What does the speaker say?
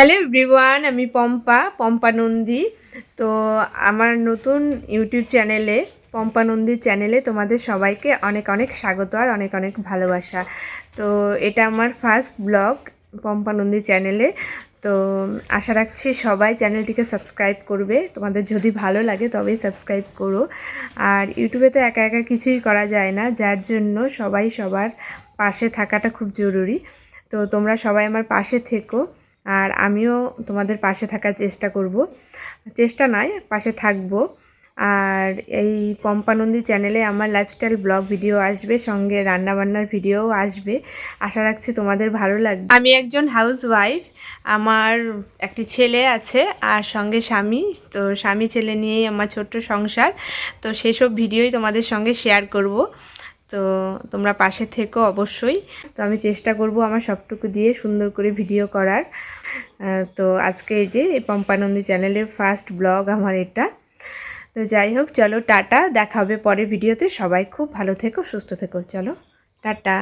Hello everyone, আমি পম্পা পম্পা নন্দী। তো আমার নতুন ইউটিউব চ্যানেলে, পম্পা নন্দী চ্যানেলে তোমাদের সবাইকে অনেক অনেক স্বাগত আর অনেক অনেক ভালোবাসা। তো এটা আমার ফার্স্ট ব্লগ পম্পা নন্দী চ্যানেলে। তো আশা রাখছি সবাই চ্যানেলটিকে সাবস্ক্রাইব করবে। তোমাদের যদি ভালো লাগে তবেই সাবস্ক্রাইব করো। আর ইউটিউবে তো একা একা কিছুই করা যায় না, যার জন্য সবাই সবার পাশে থাকাটা খুব জরুরি। তো তোমরা সবাই আমার পাশে থেকো। আর আমিও তোমাদের পাশে থাকার চেষ্টা করব। চেষ্টা নয়, পাশে থাকব। আর এই পম্পানন্দী চ্যানেলে আমার লাইফস্টাইল ব্লগ ভিডিও আসবে, সঙ্গে রান্নাবান্নার ভিডিও আসবে। আশা রাখছি তোমাদের ভালো লাগবে। আমি একজন হাউস ওয়াইফ আমার একটি ছেলে আছে আর সঙ্গে স্বামী। তো স্বামী ছেলে নিয়েই আমার ছোট্ট সংসার। তো সেসব ভিডিওই তোমাদের সঙ্গে শেয়ার করব। তো তোমরা পাশে থেকো অবশ্যই। তো আমি চেষ্টা করব আমার সবটুকু দিয়ে সুন্দর করে ভিডিও করার। তো আজকে এই যে পম্পানন্দী চ্যানেলের ফার্স্ট ব্লগ আমার এটা। তো যাই হোক, চলো টাটা, দেখা হবে পরে ভিডিওতে সবাই খুব ভালো থেকো, সুস্থ থেকো। চলো, টাটা।